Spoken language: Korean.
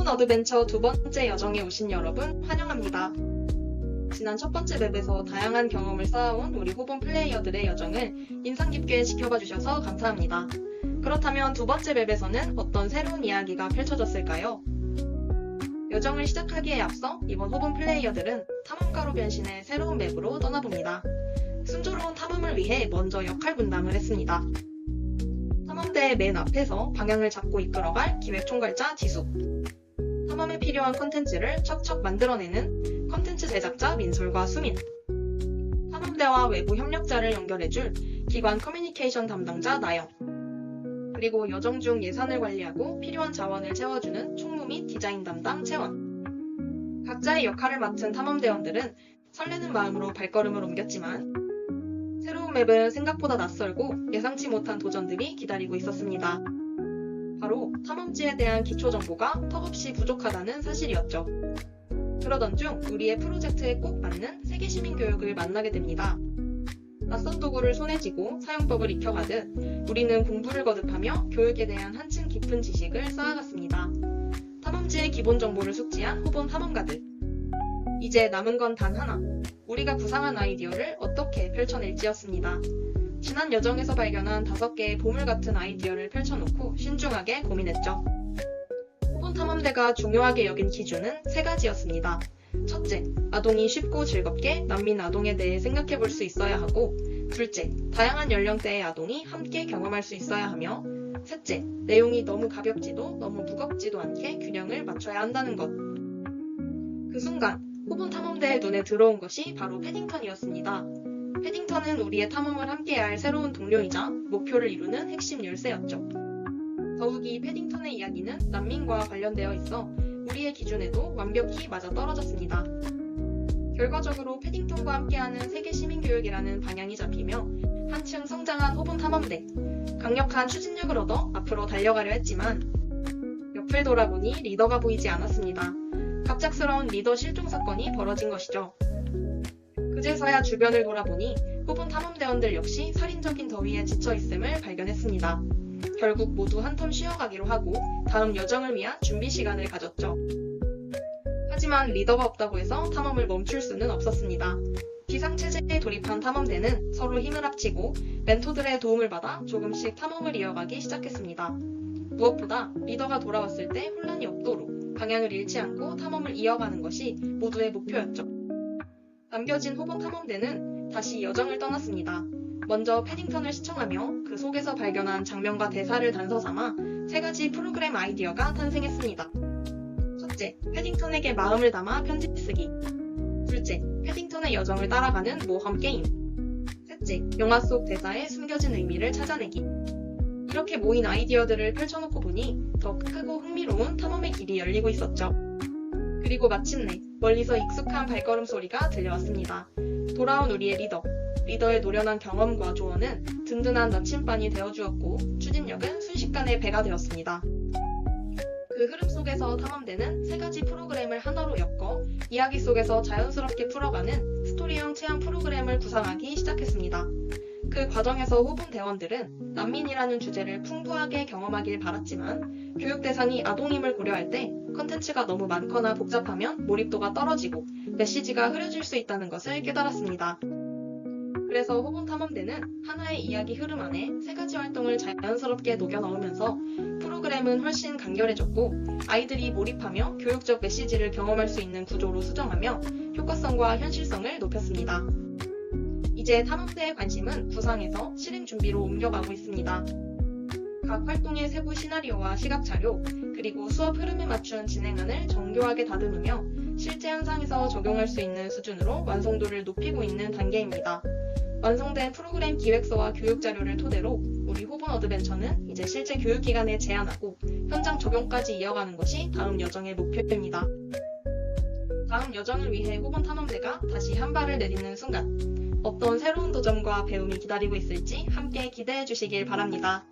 호분 어드벤처 두 번째 여정에 오신 여러분 환영합니다. 지난 첫 번째 맵에서 다양한 경험을 쌓아온 우리 호분 플레이어들의 여정을 인상 깊게 지켜봐 주셔서 감사합니다. 그렇다면 두 번째 맵에서는 어떤 새로운 이야기가 펼쳐졌을까요? 여정을 시작하기에 앞서 이번 호분 플레이어들은 탐험가로 변신해 새로운 맵으로 떠나봅니다. 순조로운 탐험을 위해 먼저 역할 분담을 했습니다. 탐험대의 맨 앞에서 방향을 잡고 이끌어갈 기획총괄자 지수. 탐험에 필요한 컨텐츠를 척척 만들어내는 컨텐츠 제작자 민솔과 수민. 탐험대와 외부 협력자를 연결해줄 기관 커뮤니케이션 담당자 나영. 그리고 여정 중 예산을 관리하고 필요한 자원을 채워주는 총무 및 디자인 담당 채원. 각자의 역할을 맡은 탐험대원들은 설레는 마음으로 발걸음을 옮겼지만 새로운 맵은 생각보다 낯설고 예상치 못한 도전들이 기다리고 있었습니다. 바로 탐험지에 대한 기초 정보가 턱없이 부족하다는 사실이었죠. 그러던 중 우리의 프로젝트에 꼭 맞는 세계 시민 교육을 만나게 됩니다. 낯선 도구를 손에 쥐고 사용법을 익혀가듯 우리는 공부를 거듭하며 교육에 대한 한층 깊은 지식을 쌓아갔습니다. 탐험지의 기본 정보를 숙지한 후본 탐험가들. 이제 남은 건 단 하나. 우리가 구상한 아이디어를 어떻게 펼쳐낼지였습니다. 지난 여정에서 발견한 다섯 개의 보물 같은 아이디어를 펼쳐놓고 신중하게 고민했죠. 후본 탐험대가 중요하게 여긴 기준은 세 가지였습니다. 첫째, 아동이 쉽고 즐겁게 난민 아동에 대해 생각해 볼 수 있어야 하고, 둘째, 다양한 연령대의 아동이 함께 경험할 수 있어야 하며, 셋째, 내용이 너무 가볍지도 너무 무겁지도 않게 균형을 맞춰야 한다는 것. 그 순간, 호분 탐험대의 눈에 들어온 것이 바로 패딩턴이었습니다. 패딩턴은 우리의 탐험을 함께할 새로운 동료이자 목표를 이루는 핵심 열쇠였죠. 더욱이 패딩턴의 이야기는 난민과 관련되어 있어 우리의 기준에도 완벽히 맞아 떨어졌습니다. 결과적으로 패딩턴과 함께하는 세계 시민교육이라는 방향이 잡히며 한층 성장한 호분 탐험대, 강력한 추진력을 얻어 앞으로 달려가려 했지만 옆을 돌아보니 리더가 보이지 않았습니다. 갑작스러운 리더 실종 사건이 벌어진 것이죠. 그제서야 주변을 돌아보니 호분 탐험대원들 역시 살인적인 더위에 지쳐 있음을 발견했습니다. 결국 모두 한텀 쉬어가기로 하고 다음 여정을 위한 준비 시간을 가졌죠. 하지만 리더가 없다고 해서 탐험을 멈출 수는 없었습니다. 비상체제에 돌입한 탐험대는 서로 힘을 합치고 멘토들의 도움을 받아 조금씩 탐험을 이어가기 시작했습니다. 무엇보다 리더가 돌아왔을 때 혼란이 없도록 방향을 잃지 않고 탐험을 이어가는 것이 모두의 목표였죠. 남겨진 호본 탐험대는 다시 여정을 떠났습니다. 먼저 패딩턴을 시청하며 그 속에서 발견한 장면과 대사를 단서 삼아 세 가지 프로그램 아이디어가 탄생했습니다. 첫째, 패딩턴에게 마음을 담아 편지 쓰기. 둘째, 패딩턴의 여정을 따라가는 모험 게임. 셋째, 영화 속 대사에 숨겨진 의미를 찾아내기. 이렇게 모인 아이디어들을 펼쳐놓고 보니 더 크고 흥미로운 탐험의 길이 열리고 있었죠. 그리고 마침내 멀리서 익숙한 발걸음 소리가 들려왔습니다. 돌아온 우리의 리더. 리더의 노련한 경험과 조언은 든든한 나침반이 되어주었고 추진력은 순식간에 배가 되었습니다. 그 흐름 속에서 탐험대는 세 가지 프로그램을 하나로 엮어 이야기 속에서 자연스럽게 풀어가는 스토리형 체험 프로그램을 구상하기 시작했습니다. 그 과정에서 호분 대원들은 난민이라는 주제를 풍부하게 경험하길 바랐지만 교육 대상이 아동임을 고려할 때 컨텐츠가 너무 많거나 복잡하면 몰입도가 떨어지고 메시지가 흐려질 수 있다는 것을 깨달았습니다. 그래서 호분 탐험대는 하나의 이야기 흐름 안에 세 가지 활동을 자연스럽게 녹여 넣으면서 프로그램은 훨씬 간결해졌고 아이들이 몰입하며 교육적 메시지를 경험할 수 있는 구조로 수정하며 효과성과 현실성을 높였습니다. 이제 탐험대의 관심은 구상에서 실행 준비로 옮겨가고 있습니다. 각 활동의 세부 시나리오와 시각 자료, 그리고 수업 흐름에 맞춘 진행안을 정교하게 다듬으며 실제 현상에서 적용할 수 있는 수준으로 완성도를 높이고 있는 단계입니다. 완성된 프로그램 기획서와 교육 자료를 토대로 우리 호분 어드벤처는 이제 실제 교육 기관에 제안하고 현장 적용까지 이어가는 것이 다음 여정의 목표입니다. 다음 여정을 위해 호분 탐험대가 다시 한 발을 내딛는 순간 어떤 새로운 도전과 배움이 기다리고 있을지 함께 기대해 주시길 바랍니다.